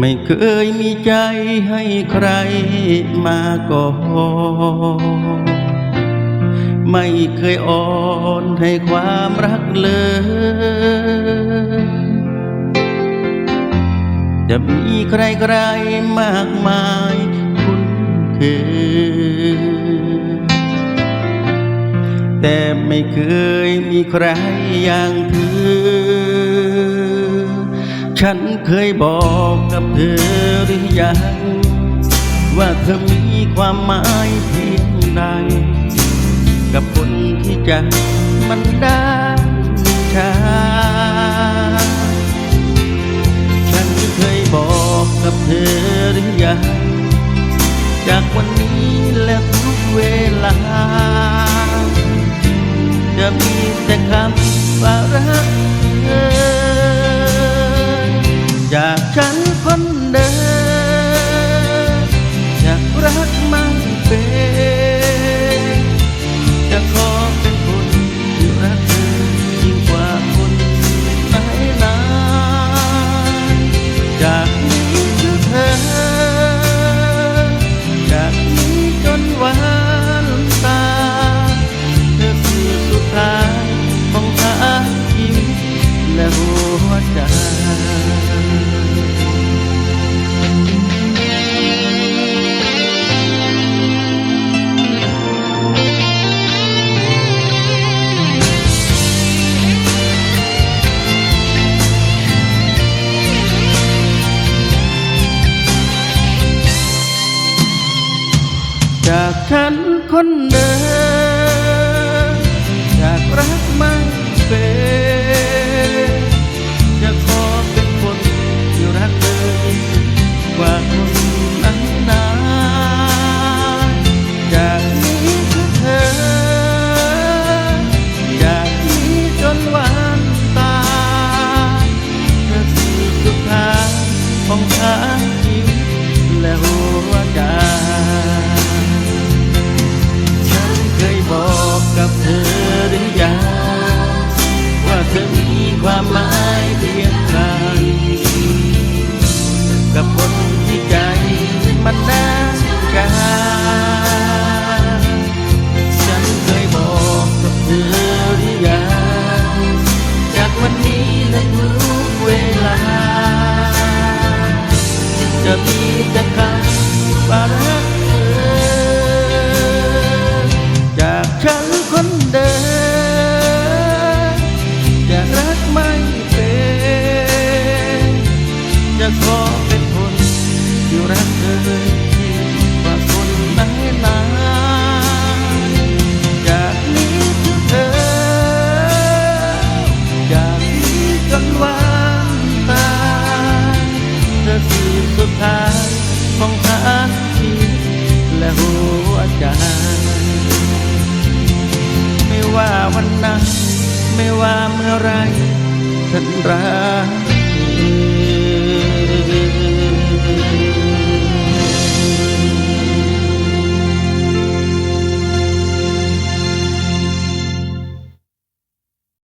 ไม่เคยมีใจให้ใครมาก่อนไม่เคยอ่อนให้ความรักเลย จะมีใครๆมากมายคุ้นเคย แต่ไม่เคยมีใครอย่างเธอ ฉันเคยบอกกับเธอหรือยัง ว่าเธอมีความหมายเพียงใด กับคนที่จะมันได้ช้าฉันเคยบอกกับเธอหรือยัง จากวันนี้และทุกเวลา จะมีแต่คำว่ารักากฉันคนเดิมอยากรักไม่เป็นจะขอเป็นคนที่รักเธอยิ่งกว่าคนไหนไหนจากนี้คือเธอจากนี้จนวันตายเธอคือสุดท้ายของทา ความหมายเพียงครกับคนที่ใจมันนา อะไรฉันรัก